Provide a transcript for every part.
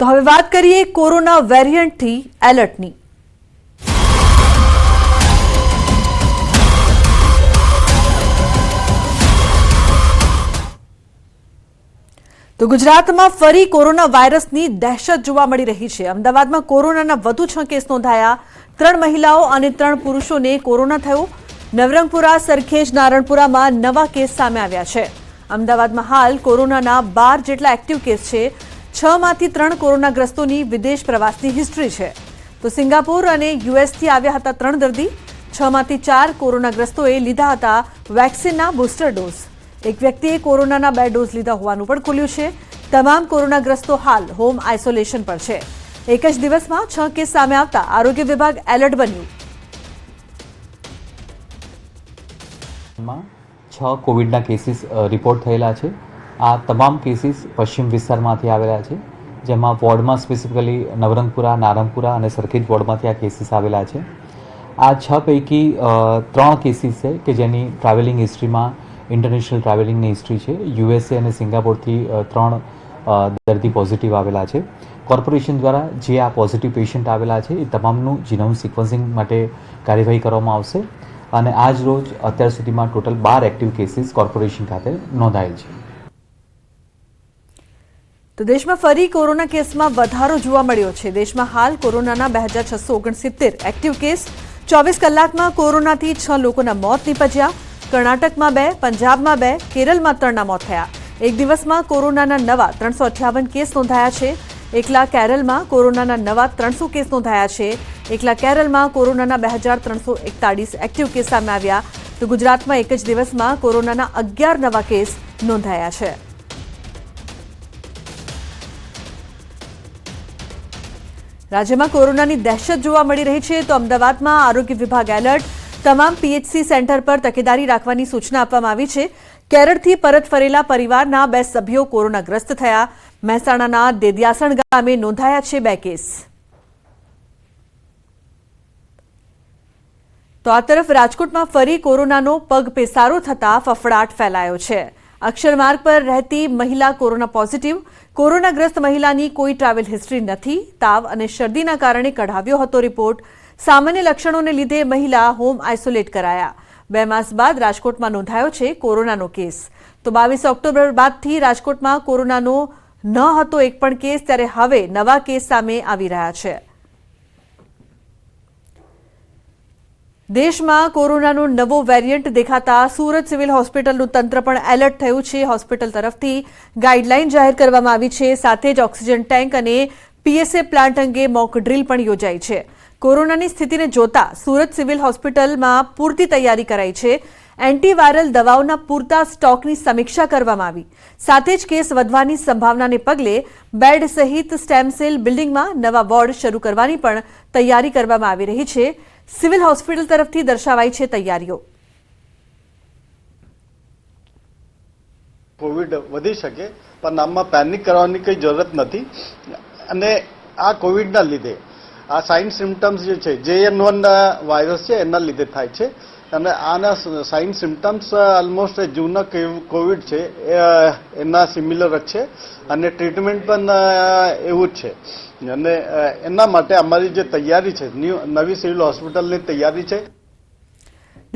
તો હવે વાત કરીએ કોરોના વેરિયન્ટથી એલર્ટની. તો ગુજરાતમાં ફરી કોરોના વાયરસની દહેશત જોવા મળી રહી છે. અમદાવાદમાં કોરોનાના વધુ છ કેસ નોંધાયા. ત્રણ મહિલાઓ અને ત્રણ પુરુષોને કોરોના થયો. નવરંગપુરા, સરખેજ, નારણપુરામાં નવા કેસ સામે આવ્યા છે. અમદાવાદમાં હાલ કોરોનાના બાર જેટલા એક્ટિવ કેસ છે. છ માંથી ત્રણ કોરોનાગ્રસ્તોની વિદેશ પ્રવાસની હિસ્ટ્રી છે. તો સિંગાપોર અને યુએસથી આવ્યા હતા ત્રણ દર્દી. છ માંથી ચાર કોરોનાગ્રસ્તોએ લીધા હતા વેક્સિનના બુસ્ટર ડોઝ. એક વ્યક્તિએ કોરોનાના બે ડોઝ લીધા હોવાનું પણ ખુલ્યું છે. તમામ કોરોનાગ્રસ્તો હાલ હોમ આઇસોલેશન પર છે. એક જ દિવસમાં છ કેસ સામે આવતા આરોગ્ય વિભાગ એલર્ટ બન્યું. છ કોવિડના કેસીસ રિપોર્ટ થયેલા છે. આ તમામ કેસીસ પશ્ચિમ વિસ્તારમાંથી આવેલા છે, જેમાં વોર્ડમાં સ્પેસિફિકલી નવરંગપુરા, નારંગપુરા અને સરખેજ વોર્ડમાંથી આ કેસીસ આવેલા છે. આ છ પૈકી ત્રણ કેસીસ છે કે જેની ટ્રાવેલિંગ હિસ્ટ્રીમાં ઇન્ટરનેશનલ ટ્રાવેલિંગની હિસ્ટ્રી છે. યુએસએ અને સિંગાપોરથી ત્રણ દર્દી પોઝિટિવ આવેલા છે. કોર્પોરેશન દ્વારા જે આ પોઝિટિવ પેશન્ટ આવેલા છે, એ તમામનું જીનોમ સિક્વન્સિંગ માટે કાર્યવાહી કરવામાં આવશે. અને આજ રોજ અત્યાર સુધીમાં ટોટલ બાર એક્ટિવ કેસીસ કોર્પોરેશન ખાતે નોંધાયેલ છે. તો દેશમાં ફરી કોરોના કેસમાં વધારો જોવા મળ્યો છે. દેશમાં હાલ કોરોનાના બે હજાર છસો ઓગણસિત્તેર એક્ટિવ કેસ ચોવીસ કલાકમાં કોરોનાથી છ લોકોના મોત નીપજ્યા. કર્ણાટકમાં બે, પંજાબમાં બે કેરળમાં ત્રણના મોત થયા. એક દિવસમાં કોરોનાના નવા ત્રણસો અઠ્યાવન કેસ નોંધાયા છે. એકલા કેરળમાં કોરોનાના નવા ત્રણસો કેસ નોંધાયા છે. એકલા કેરળમાં કોરોનાના બે હજાર ત્રણસો એકતાળીસ એક્ટિવ કેસ સામે આવ્યા. તો ગુજરાતમાં એક જ દિવસમાં કોરોનાના અગિયાર નવા કેસ નોંધાયા છે. રાજ્યમાં કોરોનાની દહેશત જોવા મળી રહી છે તો અમદાવાદમાં આરોગ્ય વિભાગ એલર્ટ. તમામ પીએચસી સેન્ટર પર તકેદારી રાખવાની સૂચના આપવામાં આવી છે. કેરળથી પરત ફરેલા પરિવારના બે સભ્યો કોરોનાગ્રસ્ત થયા. મહેસાણાના દેદિયાસણ ગામે નોંધાયા છે બે કેસ. તો આ તરફ રાજકોટમાં ફરી કોરોનાનો પગ પેસારો થતા ફફડાટ ફેલાયો છે. અક્ષરમાર્ગ પર રહેતી મહિલા કોરોના પોઝિટિવ. કોરોનાગ્રસ્ત મહિલાની કોઈ ટ્રાવેલ હિસ્ટ્રી નથી. તાવ અને શરદીના કારણે કઢાવ્યો હતો રિપોર્ટ. સામાન્ય લક્ષણોને લીધે મહિલા હોમ આઇસોલેટ કરાયા. બે માસ બાદ રાજકોટમાં નોંધાયો છે કોરોનાનો કેસ. તો બાવીસ ઓક્ટોબર બાદથી રાજકોટમાં કોરોનાનો ન હતો એક પણ કેસ, ત્યારે હવે નવા કેસ સામે આવી રહ્યા છે. દેશમાં કોરોનાનો નવો વેરિયન્ટ દેખાતા સુરત સિવિલ હોસ્પિટલનું તંત્ર પણ એલર્ટ થયું છે. હોસ્પિટલ તરફથી ગાઈડલાઈન જાહેર કરવામાં આવી છે. સાથે જ ઓક્સિજન ટેન્ક અને પીએસએ પ્લાન્ટ અંગે મોક ડ્રીલ પણ યોજાઈ છે. કોરોનાની સ્થિતિને જોતા સુરત સિવિલ હોસ્પિટલમાં પૂરતી તૈયારી કરાઈ છે. એન્ટીવાયરલ દવાઓના પૂરતા સ્ટોકની સમીક્ષા કરવામાં આવી. સાથે જ કેસ વધવાની સંભાવનાને પગલે બેડ સહિત સ્ટેમ સેલ બિલ્ડિંગમાં નવા વોર્ડ શરૂ કરવાની પણ તૈયારી કરવામાં આવી રહી છે. સિવિલ હોસ્પિટલ તરફથી દર્શાવાઈ છે તૈયારીઓ. કોવિડ વધી શકે, પણ આમાં પેનિક કરવાની કંઈ જરૂરત નથી. અને આ કોવિડના લીધે, આ સાઇન સિમ્ટમ્સ જે છે જે એન વન વાયરસ છે, એના લીધે થાય છે. અને આના સાઇન સિમ્ટમ્સ ઓલમોસ્ટ જૂના કોવિડ છે એના સિમિલર જ છે. અને ટ્રીટમેન્ટ પણ એવું જ છે. અને એના માટે અમારી જે તૈયારી છે નવી સિવિલ હોસ્પિટલની તૈયારી છે.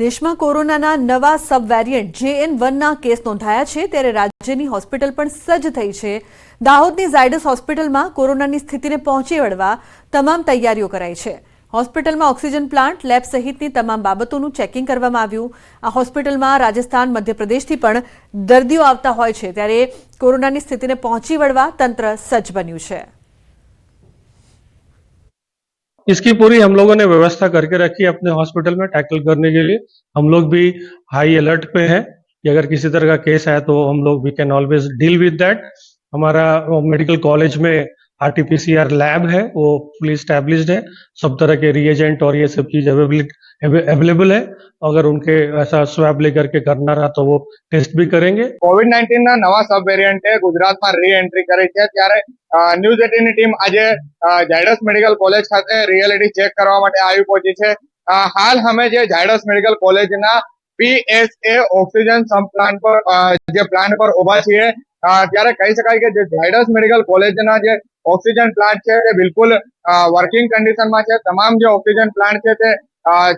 દેશમાં કોરોનાના નવા સબ વેરિયન્ટ જેએન વનના કેસ નોંધાયા છે, ત્યારે રાજ્યની હોસ્પિટલ પણ સજ્જ થઈ છે. દાહોદની ઝાયડસ હોસ્પિટલમાં કોરોનાની સ્થિતિને પહોંચી વળવા તમામ તૈયારીઓ કરાઈ છે. હોસ્પિટલમાં ઓક્સિજન પ્લાન્ટ, લેબ સહિતની તમામ બાબતોનું ચેકિંગ કરવામાં આવ્યું. આ હોસ્પિટલમાં રાજસ્થાન, મધ્યપ્રદેશથી પણ દર્દીઓ આવતા હોય છે, ત્યારે કોરોનાની સ્થિતિને પહોંચી વળવા તંત્ર સજ્જ બન્યું છે. इसकी पूरी हम लोगों ने व्यवस्था करके रखी अपने हॉस्पिटल में टैकल करने के लिए। हम लोग भी हाई अलर्ट पे हैं कि अगर किसी तरह का केस आया तो हम लोग we can always deal with that हमारा मेडिकल कॉलेज में आरटीपीसीआर लैब है वो फुली स्टैब्लिश्ड है सब तरह के रिएजेंट और ये सब चीज अवेलेबल है अगर उनके ऐसा स्वैब लेकर के करना रहा तो वो टेस्ट भी करेंगे કોવિડ નાઇન્ટીન ના નવા સબ વેરિયન્ટે ગુજરાતમાં રી એન્ટ્રી કરી છે ત્યારે અ, ન્યૂઝ એટીનની ટીમ આજે અ, ઝાયડસ મેડિકલ કોલેજ ખાતે રિયાલિટી ચેક કરવા માટે આવી પહોંચી છે અ, હાલ અમે જે ઝાયડસ મેડિકલ કોલેજના પીએસએ ઓક્સિજન સબ પ્લાન્ટ પર અ, જે પ્લાન્ટ પર ઉભા છીએ અ, ત્યારે કહી શકાય કે જે ઝાયડસ મેડિકલ કોલેજના જે oxygen plant છે તે બિલકુલ વર્કિંગ કન્ડિશનમાં છે. તમામ જે ઓક્સિજન પ્લાન્ટ છે તે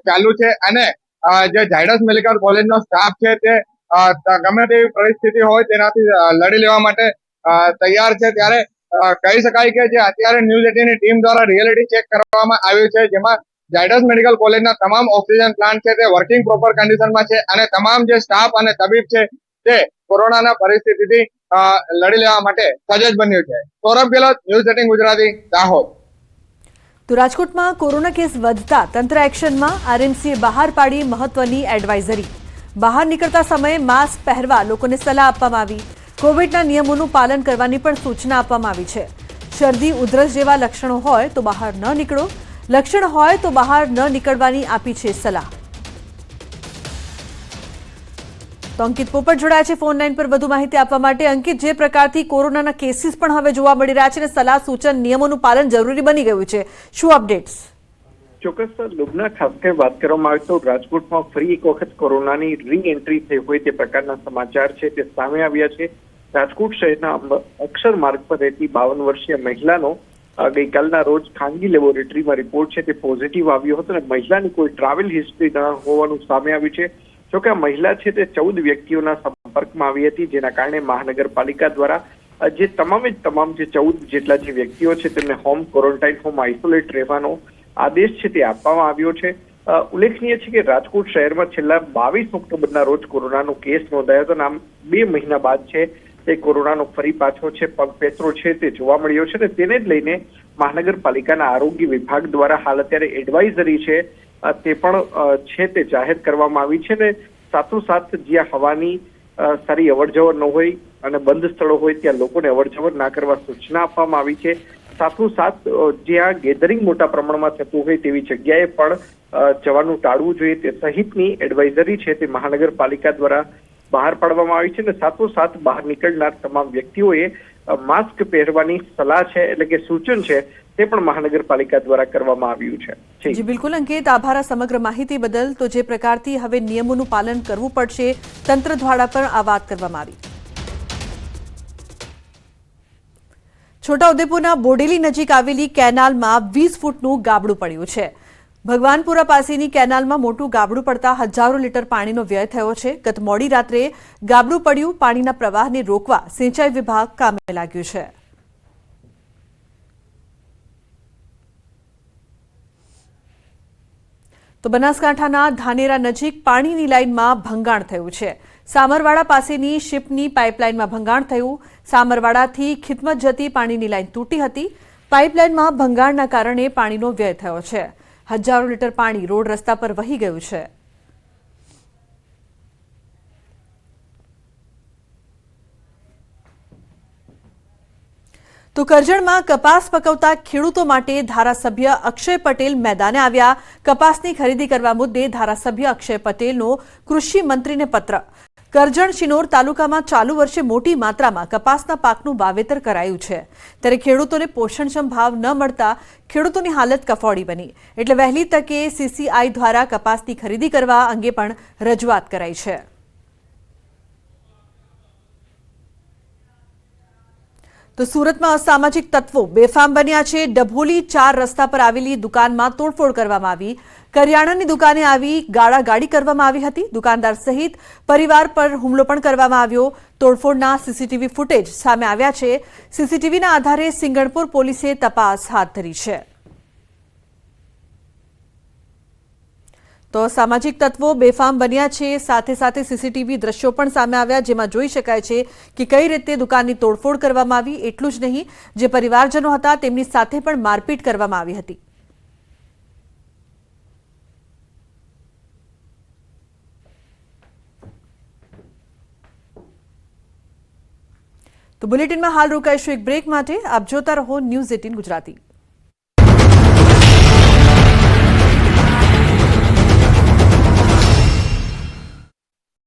ચાલુ છે અને જે ઝાયડસ મેડિકલ કોલેજનો સ્ટાફ છે તે ગમે તેવી પરિસ્થિતિ હોય તેનાથી લડી લેવા માટે તૈયાર છે. ત્યારે કહી શકાય કે જે અત્યારે ન્યૂઝ એટીની ટીમ દ્વારા રિયાલિટી ચેક કરવામાં આવ્યું છે, જેમાં ઝાયડસ મેડિકલ કોલેજના તમામ ઓક્સિજન પ્લાન્ટ છે તે વર્કિંગ પ્રોપર કન્ડિશનમાં છે અને તમામ જે સ્ટાફ અને તબીબ છે તે કોરોનાના પરિસ્થિતિથી લડી લેવા માટે સજજ બન્યું છે. Saurabh Gehlot, news eighteen Gujarati, Dahod. તો રાજકોટમાં કોરોના કેસ વધતા તંત્ર એક્શનમાં આરએમસીએ બહાર પાડી મહત્વની એડવાઇઝરી. બહાર નીકળતા સમયે માસ્ક પહેરવા લોકોને સલાહ આપવામાં આવી. કોવિડના નિયમોનું પાલન કરવાની પણ સૂચના આપવામાં આવી છે. શરદી, ઉધરસ જેવા લક્ષણો હોય તો બહાર ન નીકળો. લક્ષણ હોય તો બહાર ન નીકળવાની આપી છે સલાહ. તો અંકિત પોપટ જોડાયા છે ફોન લાઈન પર વધુ માહિતી આપવા માટે. અંકિત, જે પ્રકારથી કોરોનાના કેસીસ પણ હવે જોવા મળી રહ્યા છે અને સલાહ સૂચન નિયમોનું પાલન જરૂરી બની ગયું છે. શું અપડેટ્સ? ચોક્કસ લુબના ખાસ કરી વાત કરવામાં આવે તો રાજકોટમાં ફરી એક વખત કોરોનાની રી એન્ટ્રી થઈ હોય તે પ્રકારના સમાચાર છે તે સામે આવ્યા છે. રાજકોટ શહેરના અક્ષર માર્ગ પર રહેતી બાવન વર્ષીય મહિલાનો ગઈકાલના રોજ ખાનગી લેબોરેટરીમાં રિપોર્ટ છે તે પોઝિટિવ આવ્યો હતો અને મહિલાની કોઈ ટ્રાવેલ હિસ્ટ્રી ન હોવાનું સામે આવ્યું છે. જોકે આ મહિલા છે તે ચૌદ વ્યક્તિઓના સંપર્કમાં આવી હતી, જેના કારણે મહાનગરપાલિકા દ્વારા જે તમામે જ તમામ જે ચૌદ જેટલા જે વ્યક્તિઓ છે તેમને હોમ ક્વોરન્ટાઇન, હોમ આઇસોલેટ રહેવાનો આદેશ છે તે આપવામાં આવ્યો છે. ઉલ્લેખનીય છે કે રાજકોટ શહેરમાં છેલ્લા બાવીસ ઓક્ટોબરના રોજ કોરોનાનો કેસ નોંધાયો હતો અને આમ બે મહિના બાદ છે તે કોરોનાનો ફરી પાછો છે, પગ પેસરો છે તે જોવા મળ્યો છે અને તેને જ લઈને મહાનગરપાલિકાના આરોગ્ય વિભાગ દ્વારા હાલ અત્યારે એડવાઇઝરી છે તે પણ છે તે જાહેર કરવામાં આવી છે ને સાથોસાથ જ્યાં હવાની સારી અવરજવર ન હોય અને બંધ સ્થળો હોય ત્યાં લોકોને અવરજવર ના કરવા સૂચના આપવામાં આવી છે. સાથોસાથ જ્યાં ગેધરિંગ મોટા પ્રમાણમાં થતું હોય તેવી જગ્યાએ પણ જવાનું ટાળવું જોઈએ તે સહિતની એડવાઇઝરી છે તે મહાનગરપાલિકા દ્વારા બહાર પાડવામાં આવી છે અને સાથોસાથ બહાર નીકળનાર તમામ વ્યક્તિઓએ માસ્ક પહેરવાની સલાહ છે એટલે કે સૂચન છે તે પણ મહાનગરપાલિકા દ્વારા કરવામાં આવ્યું છે. જી. બિલકુલ અંકિત. આભાર સમગ્ર માહિતી બદલ. તો જે પ્રકારથી હવે નિયમોનું પાલન કરવું પડશે, તંત્ર દ્વારા પણ આ વાત કરવામાં આવી. છોટાઉદેપુરના બોડેલી નજીક આવેલી કેનાલમાં વીસ ફૂટનું ગાબડું પડ્યું છે. ભગવાનપુરા પાસેની કેનાલમાં મોટું ગાબડું પડતા હજારો લીટર પાણીનો વ્યય થયો છે. ગત મોડી રાત્રે ગાબડું પડ્યું, પાણીના પ્રવાહને રોકવા સિંચાઈ વિભાગ કામે લાગ્યું છે. તો બનાસકાંઠાના ધાનેરા નજીક પાણીની લાઇનમાં ભંગાણ થયું છે. સામરવાડા પાસેની શિપની પાઇપલાઇનમાં ભંગાણ થયું. સામરવાડાથી ખિદમત જતી પાણીની લાઇન તૂટી હતી. પાઇપલાઇનમાં ભંગાણના કારણે પાણીનો વ્યય થયો છે. હજારો લીટર પાણી રોડ રસ્તા પર વહી ગયું છે. તો કરજણમાં કપાસ પકવતા ખેડૂતો માટે ધારાસભ્ય અક્ષય પટેલ મેદાને આવ્યા. કપાસની ખરીદી કરવા મુદ્દે ધારાસભ્ય અક્ષય પટેલનો કૃષિ મંત્રીને પત્ર. કરજણ શિનોર તાલુકામાં ચાલુ વર્ષે મોટી માત્રામાં કપાસના પાકનું વાવેતર કરાયું છે. ત્યારે ખેડૂતોને પોષણક્ષમ ભાવ ન મળતા ખેડૂતોની હાલત કફોડી બની. એટલે વહેલી તકે સીસીઆઈ દ્વારા કપાસની ખરીદી કરવા અંગે પણ રજૂઆત કરાઈ છે. તો સુરતમાં અસામાજિક તત્વો બેફામ બન્યા છે. ડભોલી ચાર રસ્તા પર આવેલી દુકાનમાં તોડફોડ કરવામાં આવી. કરિયાણાની દુકાને આવી ગાળાગાડી કરવામાં આવી હતી. દુકાનદાર સહિત પરિવાર પર હુમલો પણ કરવામાં આવ્યો. તોડફોડના સીસીટીવી ફૂટેજ સામે આવ્યા છે. સીસીટીવીના આધારે સિંગણપુર પોલીસે તપાસ હાથ ધરી છે. તો સામાજિક તત્વો બેફામ બન્યા છે. સાથે સાથે સીસીટીવી દ્રશ્યો પણ સામે આવ્યા, જેમાં જોઈ શકાય છે કે કઈ રીતે દુકાનની તોડફોડ કરવામાં આવી. એટલું જ નહીં, જે પરિવારજનો હતા, તેમની સાથે પણ મારપીટ કરવામાં આવી હતી. તો બુલેટિનમાં હાલ રોકાઈશું એક બ્રેક માટે. આપ જોતા રહો ન્યૂઝ એટીન ગુજરાતી.